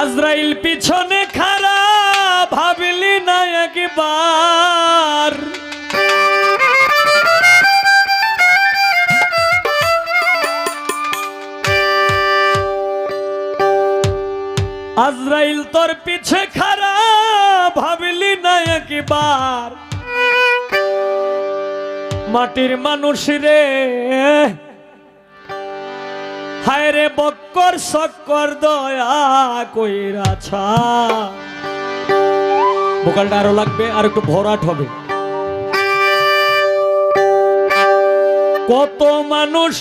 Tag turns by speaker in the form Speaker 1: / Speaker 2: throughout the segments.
Speaker 1: আজরাইল পিছনে খারা ভাবিলি না একবার। আজরাইল তোর পিছে খারা ভাবিলি না একবার। মাটির মানুষ রে হায় রে বক্কর সক্কর দয়া কইরাছা ভোকালটা আরও লাগবে, আর একটু ভরাট হবে। কত মানুষ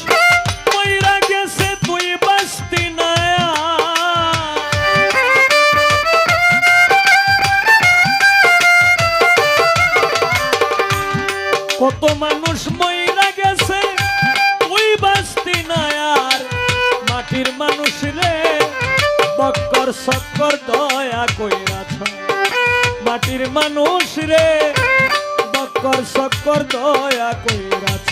Speaker 1: দয়া কইরাছ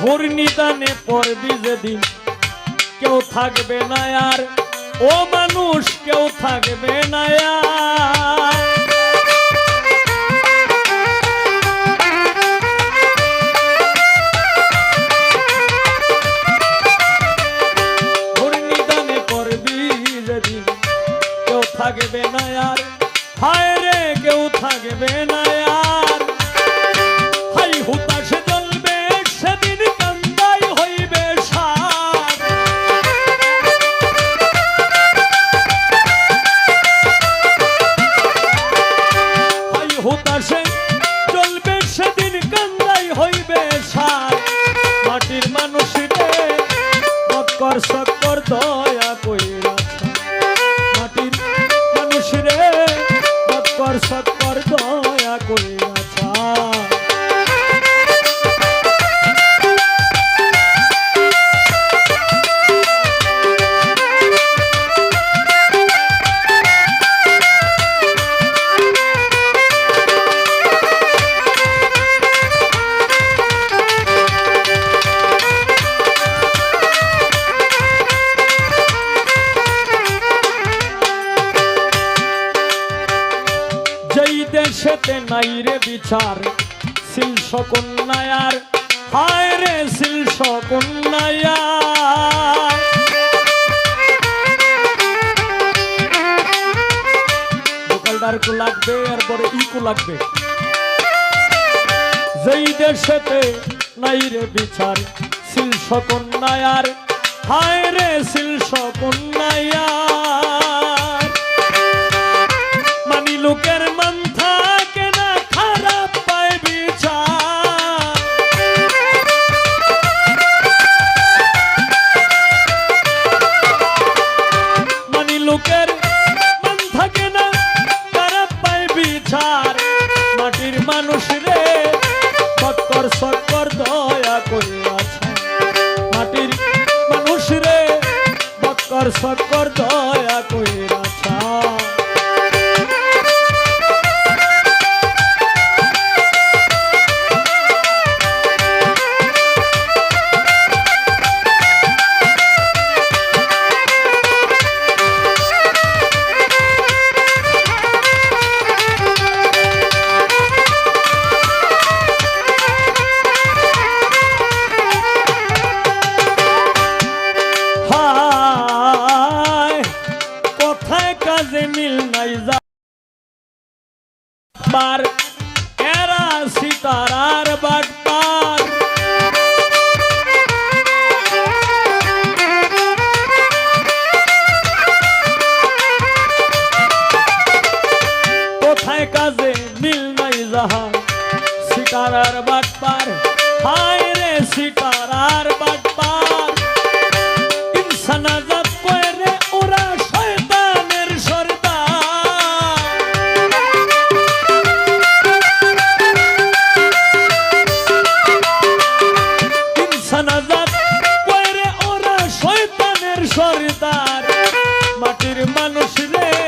Speaker 1: ঘূর্ণিদানে পড়বি যেদিন কেউ থাকবে না আর। ও মানুষ কেউ থাকবে না আর। থাকবে না আর। হায় রে, কেউ থাকবে না আর। নাই রে বিচার শিলস কন্যায়ার হায় রে শিলস কন্যায়ার কু লাগবে এরপরে ইকু লাগবে। যেই দেশেতে নাই রে বিচার কন্যায়ার হায় রে শিলস কন্যায়ার মানি লোকের বার এরা সিতারার বাটপার। কোথায় কাজে মিল নাই যাহা সিতারার বাটপার। হায় রে সিতারার রে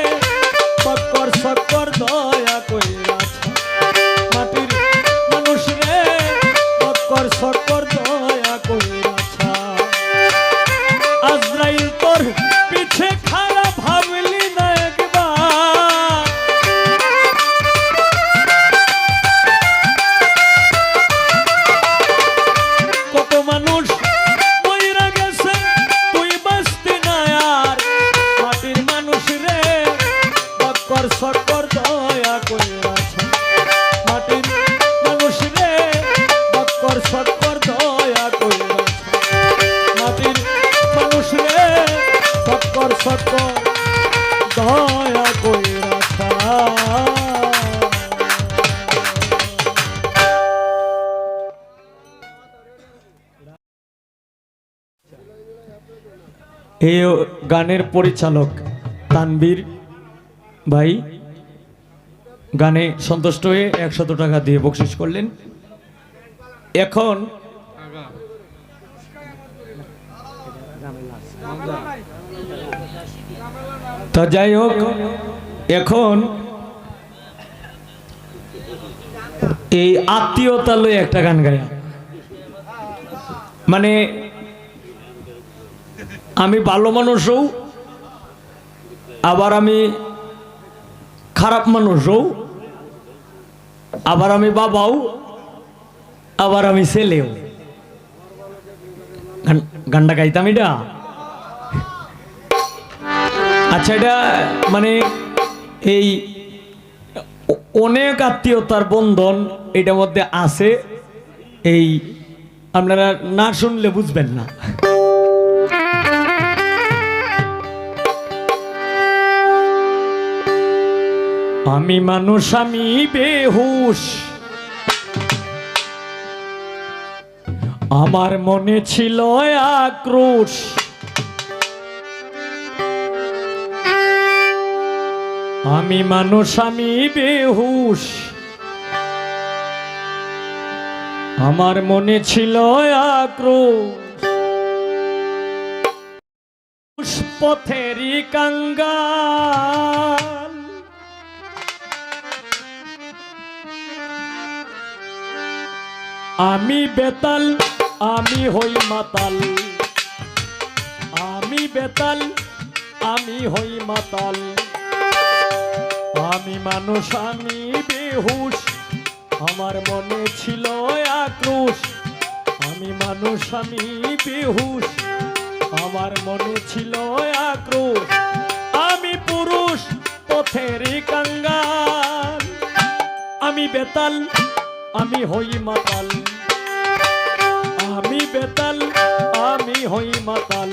Speaker 1: এই গানের পরিচালক তানবীর ভাই। গানে সন্তুষ্ট হয়ে একশত টাকা দিয়ে বকশিস করলেন। এখন তা যাই হোক, এখন এই আত্মীয়তা লয়ে একটা গান গায়া। মানে আমি ভালো মানুষও আবার আমি খারাপ মানুষও আবার আমি বাবাও আবার আমি ছেলেও গান- গানটা গাইতাম এটা? আচ্ছা এটা মানে এই অনেক আত্মীয়তার বন্ধন এটার মধ্যে আছে। এই আপনারা না শুনলে বুঝবেন না। আমি মানুষ, আমি বেহুশ। আমার মনে ছিল আক্রোশ। আমি মানুষ, আমি বেহুশ। আমার মনে ছিল আক্রোশ। পথেরই কাঙ্গাল আমি বেতাল, আমি হই মাতাল। আমি বেতাল, আমি হই মাতাল। আমি মানুষ, আমি বেহুশ। আমার মনে ছিল আক্রোশ। আমি মানুষ, আমি বেহুশ। আমার মনে ছিল আক্রোশ। আমি পুরুষ, পথের কাঙ্গাল। আমি বেতাল, আমি হই মাতাল। বেতাল আমি হই মাতাল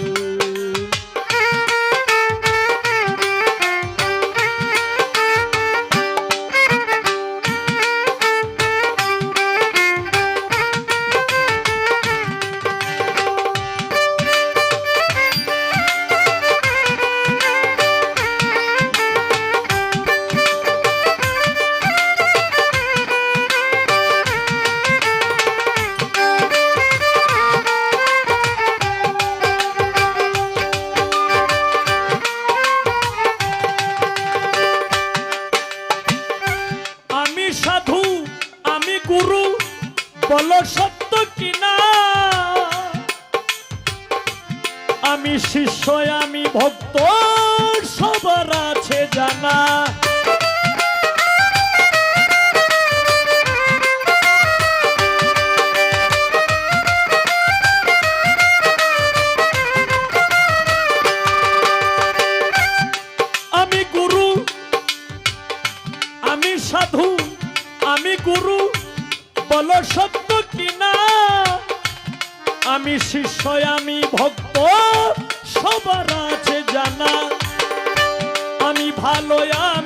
Speaker 1: ভালো আমি